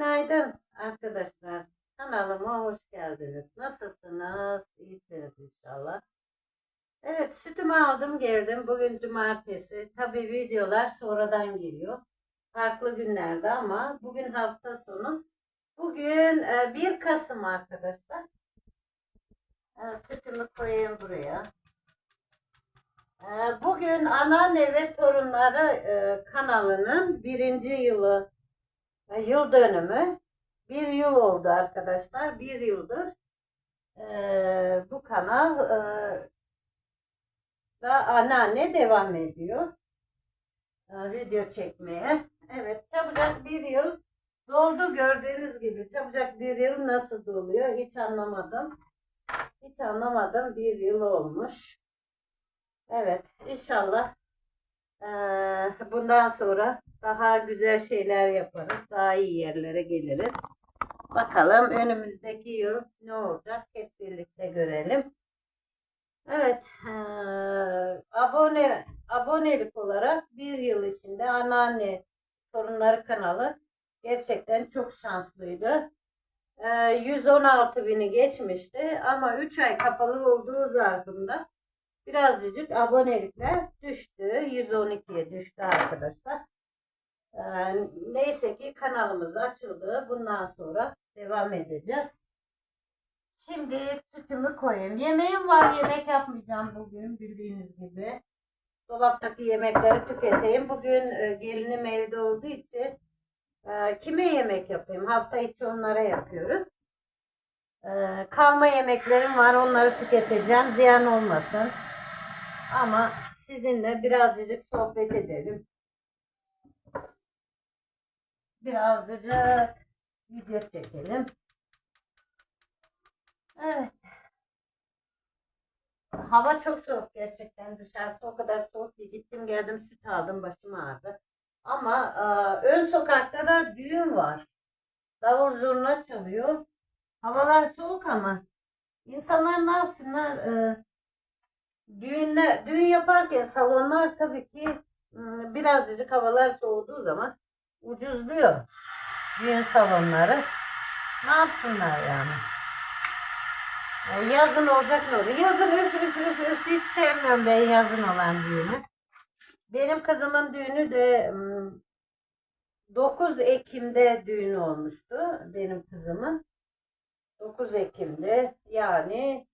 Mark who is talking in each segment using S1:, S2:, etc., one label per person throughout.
S1: Günaydın arkadaşlar. Kanalıma hoş geldiniz. Nasılsınız? İyisiniz inşallah. Evet sütümü aldım geldim. Bugün cumartesi. Tabii videolar sonradan geliyor. Farklı günlerde ama bugün hafta sonu. Bugün e, 1 Kasım arkadaşlar. E, Sütümü koyayım buraya. E, Bugün anneanne ve torunları e, kanalının birinci yılı e, yıl dönümü. Bir yıl oldu arkadaşlar. Bir yıldır e, bu kanal e, da anneanne devam ediyor. E, video çekmeye. Evet çabucak bir yıl doldu gördüğünüz gibi. Çabucak bir yıl nasıl doluyor hiç anlamadım. Hiç anlamadım. Bir yıl olmuş. Evet inşallah bundan sonra daha güzel şeyler yaparız. Daha iyi yerlere geliriz. Bakalım önümüzdeki yıl ne olacak hep birlikte görelim. Evet, eee, abone abonelik olarak bir yıl içinde anneanne torunları kanalı gerçekten çok şanslıydı. Eee, 116 bini geçmişti ama 3 ay kapalı olduğu zarfında birazcık abonelikler düştü. 112'ye düştü arkadaşlar. Ee, neyse ki kanalımız açıldı. Bundan sonra devam edeceğiz. Şimdi sütümü koyayım. Yemeğim var. Yemek yapmayacağım bugün bildiğiniz gibi. Dolaptaki yemekleri tüketeyim. Bugün e, gelinim evde olduğu için e, kime yemek yapayım? Hafta içi onlara yapıyoruz. E, kalma yemeklerim var. Onları tüketeceğim. Ziyan olmasın. Ama sizinle birazcık sohbet edelim birazcık video çekelim. Evet. Hava çok soğuk gerçekten dışarısı o kadar soğuk ki gittim geldim süt aldım başım ağrıdı. Ama e, ön sokakta da düğün var. Davul zurna çalıyor. Havalar soğuk ama insanlar ne yapsınlar? E, düğünle, düğün yaparken salonlar tabii ki birazcık havalar soğuduğu zaman ucuzluyor düğün salonları. Ne yapsınlar yani? E, Yazın olacak ne olur? Yazın üf üf üf üf hiç sevmiyorum ben yazın olan düğünü. Benim kızımın düğünü de mm, 9 Ekim'de düğün olmuştu benim kızımın. 9 Ekim'de yani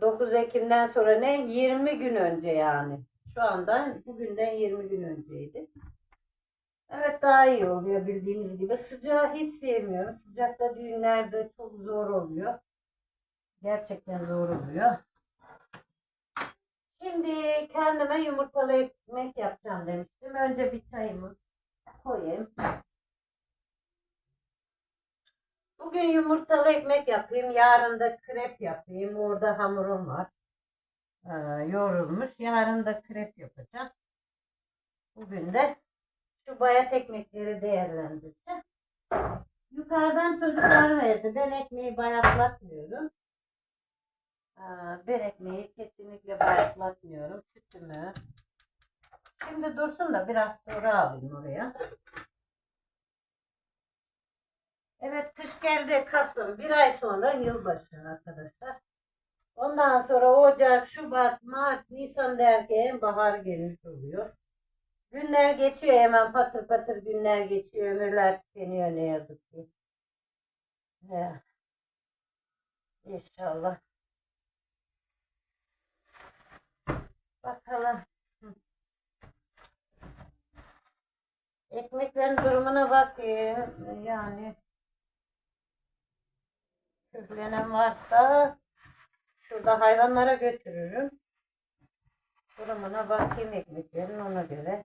S1: 9 Ekim'den sonra ne? 20 gün önce yani. Şu anda bugünden 20 gün önceydi. Evet daha iyi oluyor bildiğiniz gibi. Sıcağı hiç sevmiyorum. Sıcakta düğünlerde çok zor oluyor. Gerçekten zor oluyor. Şimdi kendime yumurtalı ekmek yapacağım demiştim. Önce bir çayımı koyayım. Bugün yumurtalı ekmek yapayım. Yarın da krep yapayım. Orada hamurum var. Ee, yoğrulmuş. Yarın da krep yapacağım. Bugün de şu bayat ekmekleri değerlendireceğim. Yukarıdan çocuklar verdi. Ben ekmeği bayatlatmıyorum. Aa, Ben ekmeği kesinlikle bayatlatmıyorum. Sütümü. Şimdi dursun da biraz sonra alayım oraya. Evet kış geldi Kasım. Bir ay sonra yılbaşı arkadaşlar. Ondan sonra Ocak, Şubat, Mart, Nisan derken bahar gelmiş oluyor. Günler geçiyor hemen patır patır günler geçiyor. Ömürler tükeniyor ne yazık ki. Ya. İnşallah. Bakalım. Ekmeklerin durumuna bakayım. Yani küflenen varsa şurada hayvanlara götürürüm. Durumuna bakayım ekmeklerin ona göre.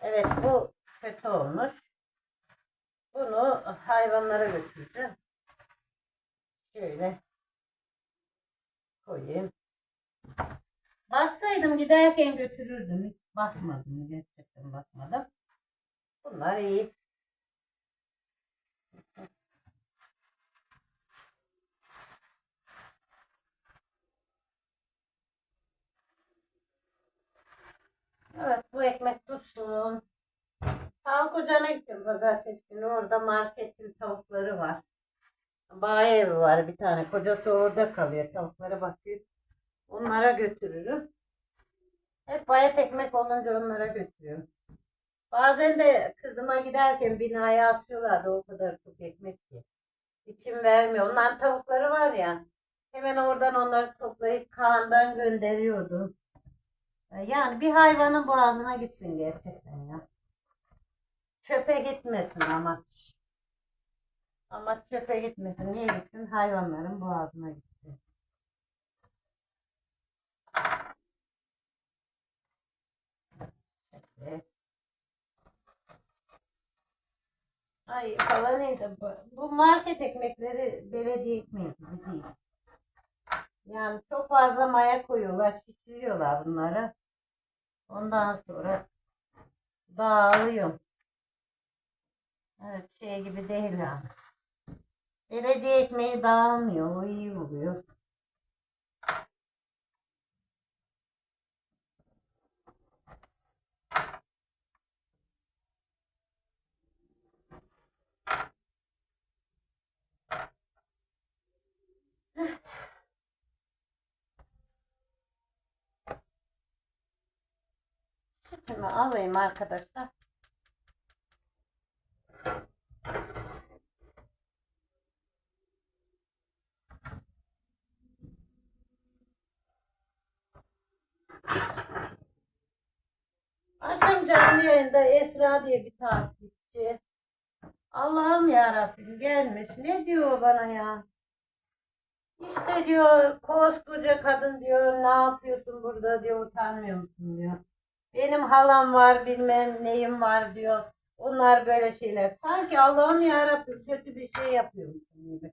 S1: Evet bu kötü olmuş. Bunu hayvanlara götüreceğim. Şöyle koyayım. Baksaydım giderken götürürdüm. Hiç bakmadım. Gerçekten bakmadım. Bunlar iyi. Evet bu ekmek dursun. Sağlık ocağına gittim pazartesi günü. Orada marketin tavukları var. Bağ evi var bir tane. Kocası orada kalıyor. Tavuklara bakıyor. Onlara götürürüm. Hep bayat ekmek olunca onlara götürüyorum. Bazen de kızıma giderken binaya asıyorlardı o kadar çok ekmek ki. İçim vermiyor. Onların tavukları var ya. Hemen oradan onları toplayıp Kaan'dan gönderiyordum. Yani bir hayvanın boğazına gitsin gerçekten ya. Çöpe gitmesin amaç. Amaç çöpe gitmesin. Niye gitsin? Hayvanların boğazına gitsin. Ay falan neydi bu? Bu market ekmekleri belediye ekmeği gibi değil. Yani çok fazla maya koyuyorlar, şişiriyorlar bunları. Ondan sonra dağılıyor. Evet şey gibi değil yani. Belediye ekmeği dağılmıyor. O iyi oluyor. Evet. Sütümü alayım arkadaşlar. Akşam canlı yayında Esra diye bir takipçi. Allah'ım ya Rabbim gelmiş. Ne diyor bana ya? İşte diyor koskoca kadın diyor ne yapıyorsun burada diyor utanmıyor musun diyor. Benim halam var bilmem neyim var diyor. Onlar böyle şeyler. Sanki Allah'ım ya Rabbim kötü bir şey yapıyormuşum gibi.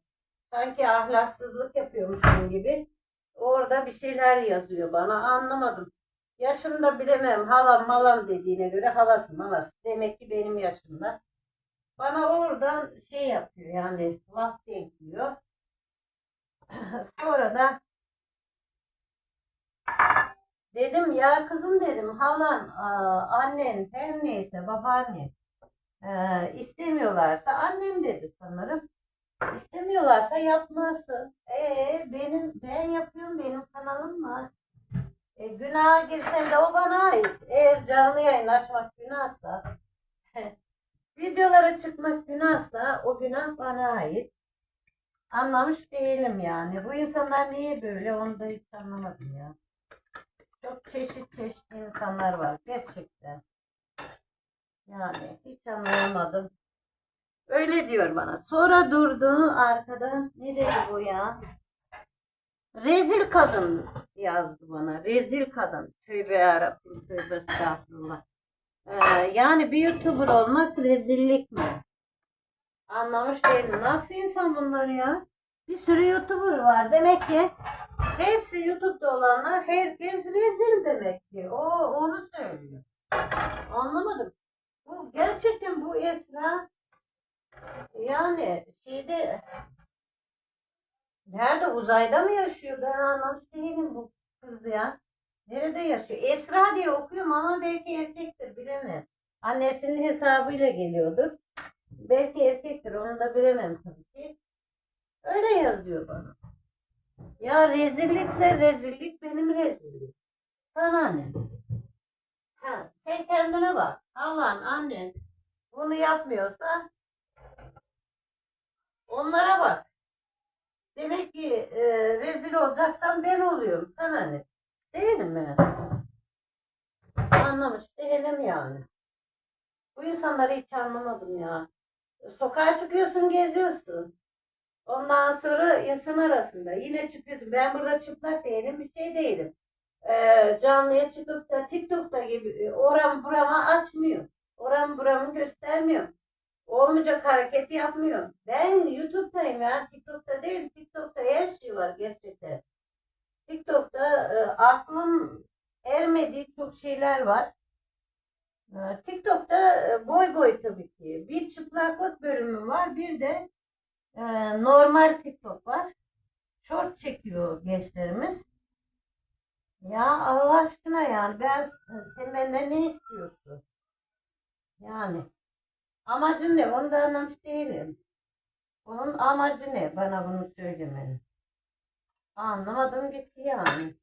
S1: Sanki ahlaksızlık yapıyormuşum gibi. Orada bir şeyler yazıyor bana anlamadım. Yaşımda bilemem halam malam dediğine göre halası malası. Demek ki benim yaşımda. Bana oradan şey yapıyor yani laf denkliyor. Sonra da dedim ya kızım dedim halan, annen her neyse babaannen ee, istemiyorlarsa annem dedi sanırım. İstemiyorlarsa yapmasın. Ee, benim ben yapıyorum benim kanalım var. E, günaha girsem de o bana ait. Eğer canlı yayın açmak günahsa videolara çıkmak günahsa o günah bana ait. Anlamış değilim yani. Bu insanlar niye böyle onu da hiç anlamadım ya. Çok çeşit çeşit insanlar var gerçekten. Yani hiç anlayamadım. Öyle diyor bana. Sonra durdu arkadan. Ne dedi bu ya? Rezil kadın yazdı bana. Rezil kadın. Tövbe yarabbim. Tövbe estağfurullah. Ee, yani bir YouTuber olmak rezillik mi? Anlamış değilim. Nasıl insan bunlar ya? Bir sürü YouTuber var. Demek ki hepsi YouTube'da olanlar herkes rezil demek ki. O onu söylüyor. Anlamadım. Bu gerçekten bu Esra yani şeyde nerede uzayda mı yaşıyor? Ben anlamış değilim bu kız ya. Nerede yaşıyor? Esra diye okuyorum ama belki erkektir bilemem. Annesinin hesabıyla geliyordur. Belki erkektir onu da bilemem tabii ki. Öyle yazıyor bana. Ya rezillikse rezillik benim rezillik. Sana ne? Ha, sen kendine bak. Allah'ın annen bunu yapmıyorsa onlara bak. Demek ki e, rezil olacaksan ben oluyorum. Sana ne? Değil mi? Anlamış değilim yani. Bu insanları hiç anlamadım ya. Sokağa çıkıyorsun, geziyorsun. Ondan sonra insan arasında yine çıkıyorsun. Ben burada çıplak değilim, bir şey değilim. Ee, canlıya çıkıp da TikTok'ta gibi e, oram burama açmıyor. Oram buramı göstermiyor. Olmayacak hareket yapmıyor. Ben YouTube'dayım ya. TikTok'ta değil. TikTok'ta her şey var gerçekten. TikTok'ta e, aklım ermediği çok şeyler var. E, TikTok'ta boy boy tabii ki. Bir çıplaklık bölümü var. Bir de e, normal TikTok var. Short çekiyor gençlerimiz. Ya Allah aşkına yani ben sen benden ne istiyorsun? Yani Amacın ne? Onu da anlamış değilim. Onun amacı ne? Bana bunu söylemenin. Anlamadım gitti yani.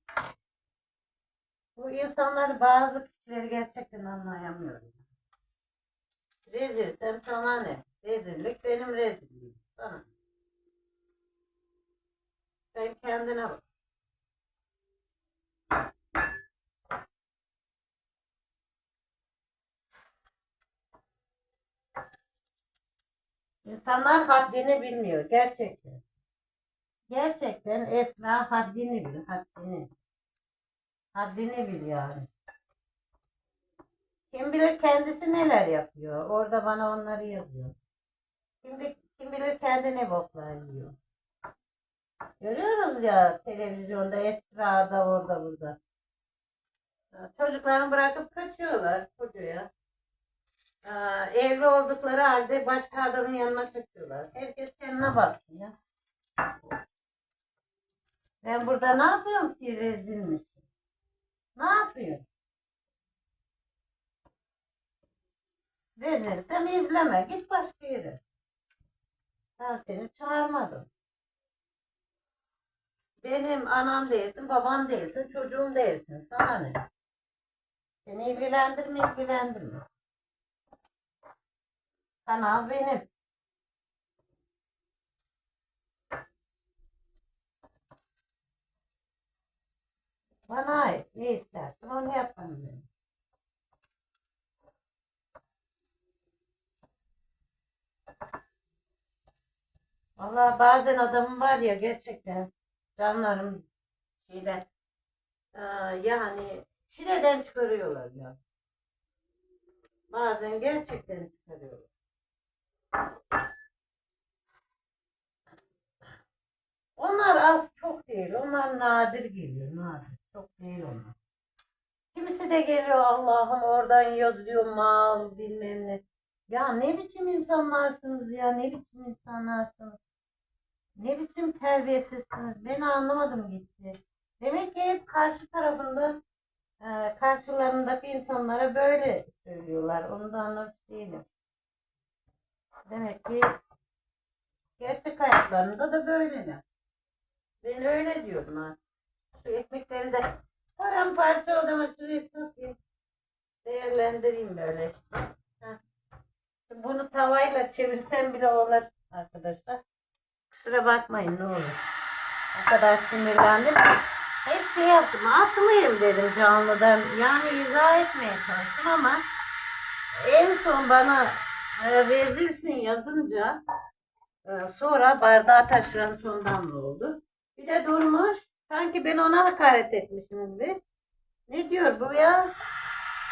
S1: Bu insanları bazı kişileri gerçekten anlayamıyorum. Rezilsem sana ne? Rezillik benim rezilliğim. Sana. Sen kendine bak. İnsanlar haddini bilmiyor gerçekten. Gerçekten Esra haddini bil, haddini. Haddini bil yani. Kim bilir kendisi neler yapıyor. Orada bana onları yazıyor. Kim, bi- kim bilir kendi ne boklar yiyor. Görüyoruz ya televizyonda Esra'da orada burada. Çocuklarını bırakıp kaçıyorlar kocaya. Aa, evli oldukları halde başka adamın yanına kaçıyorlar. Herkes kendine baksın ya. Ben burada ne yapıyorum ki rezilmiş? Ne yapıyorum? Rezilsem izleme. Git başka yere. Ben seni çağırmadım. Benim anam değilsin, babam değilsin, çocuğum değilsin. Sana ne? Seni ilgilendirme, ilgilendirme. Kanal benim. Bana ait. Ne istersen onu yaparım ben. Vallahi bazen adamım var ya gerçekten canlarım şeyden aa, yani çileden çıkarıyorlar ya. Bazen gerçekten çıkarıyorlar. Onlar az çok değil. Onlar nadir geliyor. Nadir. Çok değil onlar. Kimisi de geliyor Allah'ım oradan yazıyor mal bilmem ne. Ya ne biçim insanlarsınız ya ne biçim insanlarsınız. Ne biçim terbiyesizsiniz. Beni anlamadım gitti. Demek ki hep karşı tarafında e, karşılarındaki insanlara böyle söylüyorlar. Onu da anlamış değilim. Demek ki gerçek hayatlarında da böyleler. Ben öyle diyorum ha. Şu ekmekleri de paramparça oldu ama şuraya sokayım. Değerlendireyim böyle. Heh. Şimdi Bunu tavayla çevirsem bile olur arkadaşlar. Kusura bakmayın ne olur. O kadar sinirlendim. Hep şey yaptım. Atmayayım dedim canlıdan. Yani izah etmeye çalıştım ama en son bana e, rezilsin yazınca sonra bardağı taşıran sondan mı oldu? Bir de durmuş. Sanki ben ona hakaret etmişim gibi. Ne diyor bu ya?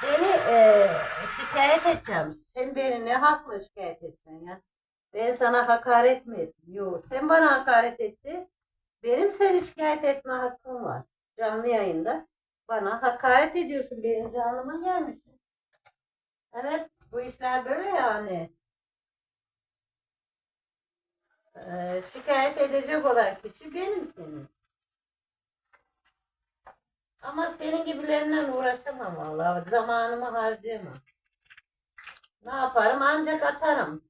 S1: Beni e, şikayet edeceğim. Sen beni ne hakla şikayet edeceksin ya? Ben sana hakaret mi ettim? Yok. Sen bana hakaret etti. Benim seni şikayet etme hakkım var. Canlı yayında. Bana hakaret ediyorsun. Benim canlıma gelmişsin. Evet. Bu işler böyle yani. Ee, şikayet edecek olan kişi benim senin. Ama senin gibilerinden uğraşamam vallahi. Zamanımı harcayamam. Ne yaparım? Ancak atarım.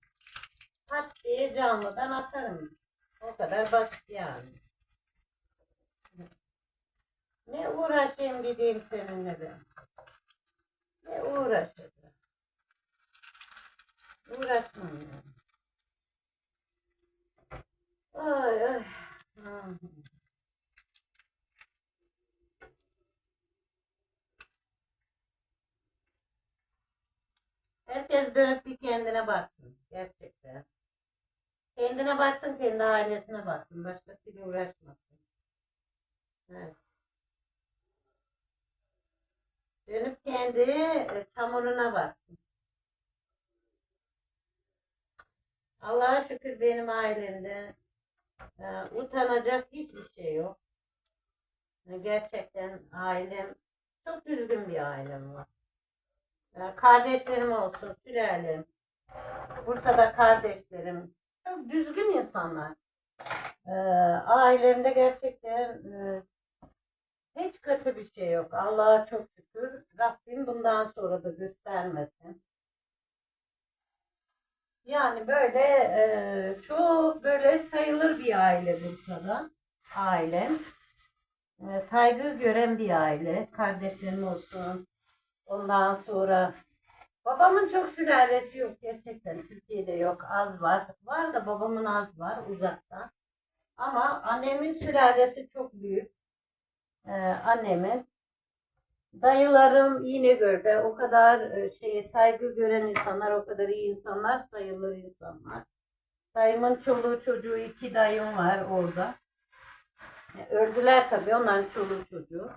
S1: Pat diye canlıdan atarım. O kadar basit yani. Ne uğraşayım gideyim seninle ben. Ne uğraşacağım. Uğraşmam yani. Ay ay. Hı. Herkes dönüp bir kendine baksın. Gerçekten. Kendine baksın, kendi ailesine baksın. Başkasıyla uğraşmasın. Evet. Dönüp kendi e, çamuruna baksın. Allah'a şükür benim ailemde e, utanacak hiçbir şey yok. E, Gerçekten ailem çok düzgün bir ailem var. E, Kardeşlerim olsun, sülalem. Bursa'da kardeşlerim. Çok düzgün insanlar. E, ailemde gerçekten e, hiç kötü bir şey yok. Allah'a çok şükür. Rabbim bundan sonra da göstermesin. Yani böyle e, çok böyle sayılır bir aile Bursa'da. Ailem. E, saygı gören bir aile. Kardeşlerim olsun. Ondan sonra babamın çok sülalesi yok gerçekten. Türkiye'de yok. Az var. Var da babamın az var uzakta. Ama annemin sülalesi çok büyük. E, annemin Dayılarım İnegöl'de o kadar e, şeye saygı gören insanlar, o kadar iyi insanlar sayılır insanlar. Dayımın çoluğu çocuğu iki dayım var orada. E, Öldüler tabii onların çoluğu çocuğu.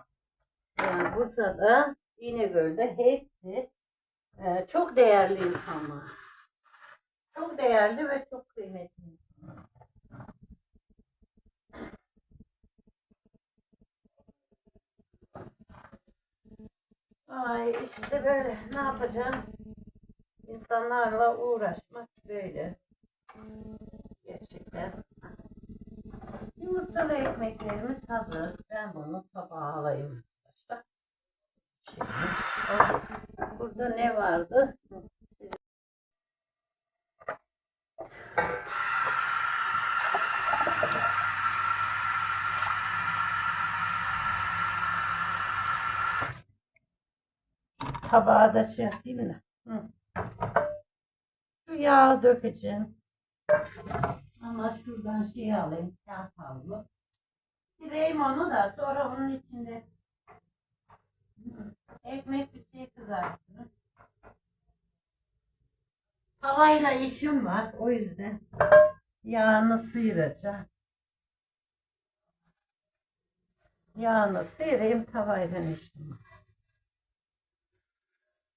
S1: Yani Bursa'da İnegöl'de hepsi e, çok değerli insanlar. Çok değerli ve çok kıymetli. Ay işte böyle ne yapacağım? İnsanlarla uğraşmak böyle. Gerçekten. Yumurtalı ekmeklerimiz hazır. Ben bunu tabağa alayım arkadaşlar. Şimdi, burada ne vardı? Tabağa da şey yapayım da. Hı. Şu yağı dökeceğim. Ama şuradan şey alayım. Kağıt havlu. Sileyim onu da sonra onun içinde Hı. Ekmek bir şey kızartırım. Tavayla işim var. O yüzden yağını sıyıracağım. Yağını sıyırayım tavayla işim var.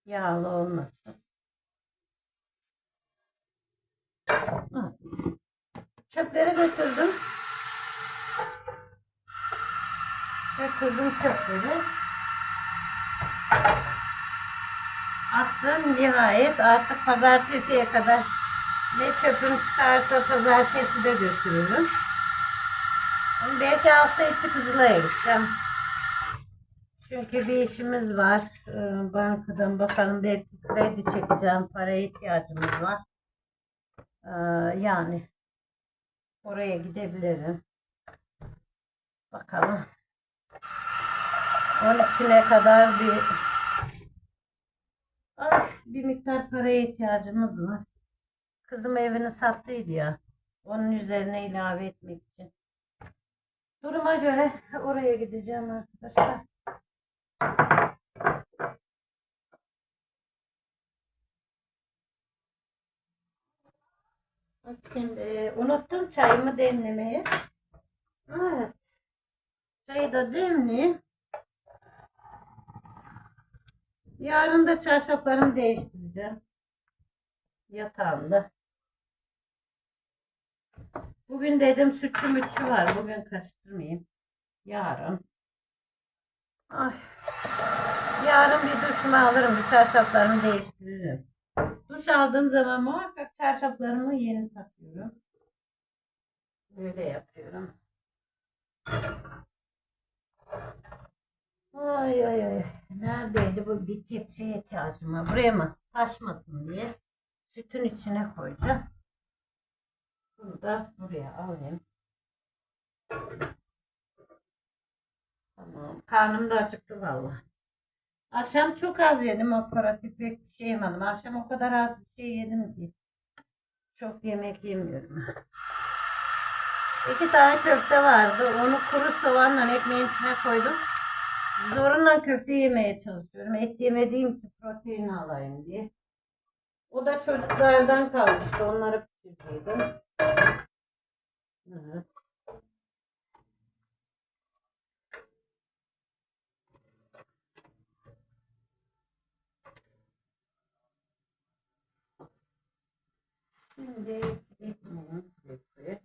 S1: Yağlı olmasın. Çöpleri götürdüm. Götürdüm çöpleri. Attım nihayet artık pazartesiye kadar ne çöpüm çıkarsa pazartesi de götürürüm. Belki hafta içi Kızılay'a gideceğim. Çünkü bir işimiz var. Ee, Bankadan bakalım belki kredi çekeceğim. Paraya ihtiyacımız var. Ee, Yani oraya gidebilirim. Bakalım. Onun içine kadar bir ah, bir miktar paraya ihtiyacımız var. Kızım evini sattıydı ya. Onun üzerine ilave etmek için. Duruma göre oraya gideceğim arkadaşlar. Şimdi e, unuttum çayımı demlemeyi. Evet. Çayı da demleyeyim. Yarın da çarşaflarımı değiştireceğim. Yatağımda. Bugün dedim sütçü mütçü var. Bugün karıştırmayayım. Yarın. Ay. Yarın bir duşumu alırım. Bir çarşaflarımı değiştiririm. Duş aldığım zaman muhakkak çarşaflarımı yeni takıyorum. Böyle yapıyorum. Ay ay ay. Neredeydi bu bir kepçeye ihtiyacım var. Buraya mı? Taşmasın diye. Sütün içine koyacağım. Bunu da buraya alayım. Tamam. Karnım da acıktı vallahi. Akşam çok az yedim operatif pek bir şey yemedim. Akşam o kadar az bir şey yedim ki. Çok yemek yemiyorum. İki tane köfte vardı. Onu kuru soğanla ekmeğin içine koydum. Zorunla köfte yemeye çalışıyorum. Et yemediğim için protein alayım diye. O da çocuklardan kalmıştı. Onları pişirdiydim. Şimdi ekmeğimi buraya koyayım.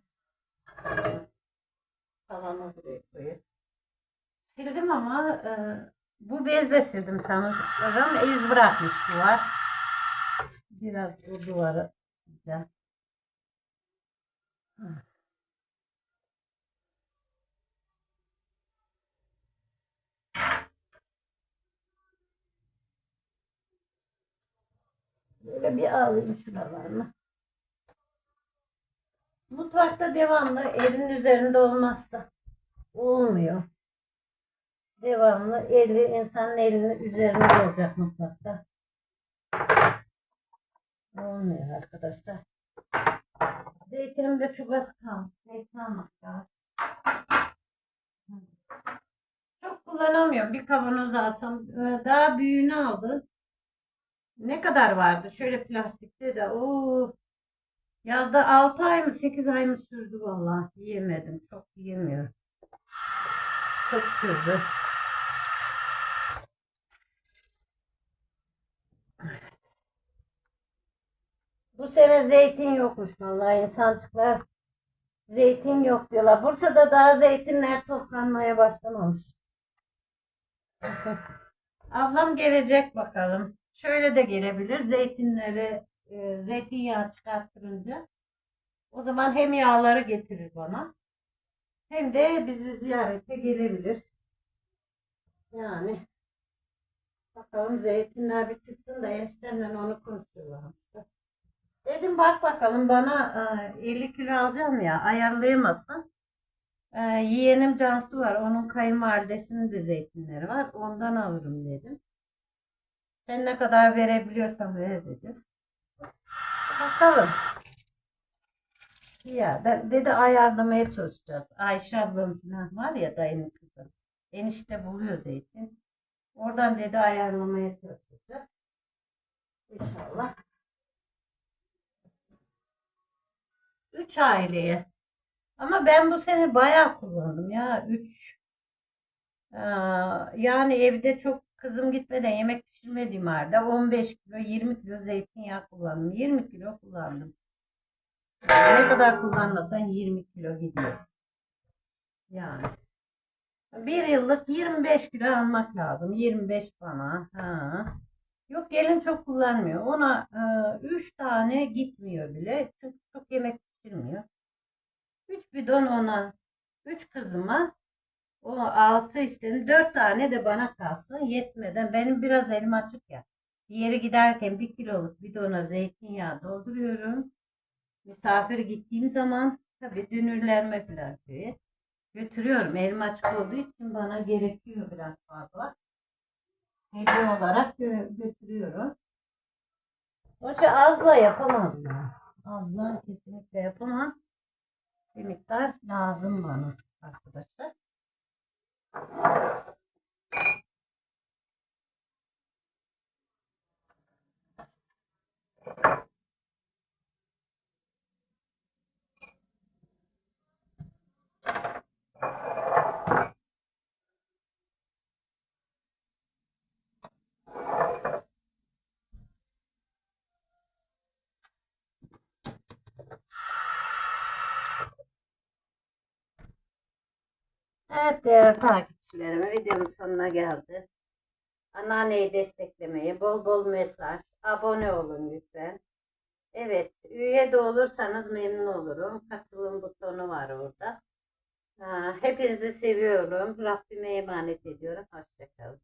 S1: Salamı buraya koyayım. Sildim ama e, bu bezle sildim sanırım. İz bırakmış duvar. Biraz bu duvarı sileceğim. Böyle bir alayım şuralarını. Mutfakta devamlı elin üzerinde olmazsa olmuyor. Devamlı eli insanın elinin üzerinde olacak mutfakta. Olmuyor arkadaşlar. Zeytinim de çok az kalmış. Zeytin almak. Çok kullanamıyorum. Bir kavanoz alsam e, daha büyüğünü aldı. Ne kadar vardı? Şöyle plastikte de. Oo. Yazda 6 ay mı 8 ay mı sürdü vallahi. Yiyemedim. Çok yiyemiyorum. Çok sürdü. Sene zeytin yokmuş vallahi insancıklar. Zeytin yok diyorlar. Bursa'da daha zeytinler toplanmaya başlamamış. Ablam gelecek bakalım. Şöyle de gelebilir. Zeytinleri, e, zeytinyağı çıkarttırınca. O zaman hem yağları getirir bana. Hem de bizi ziyarete gelebilir. Yani bakalım zeytinler bir çıksın da eniştemle onu konuşuyorlar. Dedim bak bakalım bana e, 50 kilo alacağım ya ayarlayamazsın. E, yeğenim Cansu var. Onun kayınvalidesinin de zeytinleri var. Ondan alırım dedim. Sen ne kadar verebiliyorsan ver dedim. Bakalım. Ya de- dedi ayarlamaya çalışacağız. Ayşe ablam falan var ya dayının kızı. Enişte buluyor zeytin. Oradan dedi ayarlamaya çalışacağız. İnşallah. Üç aileye. Ama ben bu sene bayağı kullandım ya. Üç. Ee, yani evde çok kızım gitmeden yemek pişirmediğim halde 15 kilo 20 kilo zeytinyağı kullandım. 20 kilo kullandım. Ne kadar kullanmasan 20 kilo gidiyor. Yani. Bir yıllık 25 kilo almak lazım. 25 bana. Ha. Yok gelin çok kullanmıyor. Ona 3 tane gitmiyor bile. Çünkü çok yemek pişirmiyor. 3 bidon ona. 3 kızıma. O 6 istedim. 4 tane de bana kalsın. Yetmeden. Benim biraz elim açık ya. Bir yere giderken 1 kiloluk bidona zeytinyağı dolduruyorum. Misafir gittiğim zaman tabii dünürlerime falan köye götürüyorum. Elim açık olduğu için bana gerekiyor biraz fazla. Hediye olarak gö- götürüyorum. Hoca azla yapamam ya. Azla kesinlikle yapamam. Bir miktar lazım bana arkadaşlar. Evet değerli takipçilerim videomun sonuna geldi. Anneanneyi desteklemeyi, bol bol mesaj, abone olun lütfen. Evet, üye de olursanız memnun olurum. Katılım butonu var orada. Hepinizi seviyorum. Rabbime emanet ediyorum. Hoşçakalın.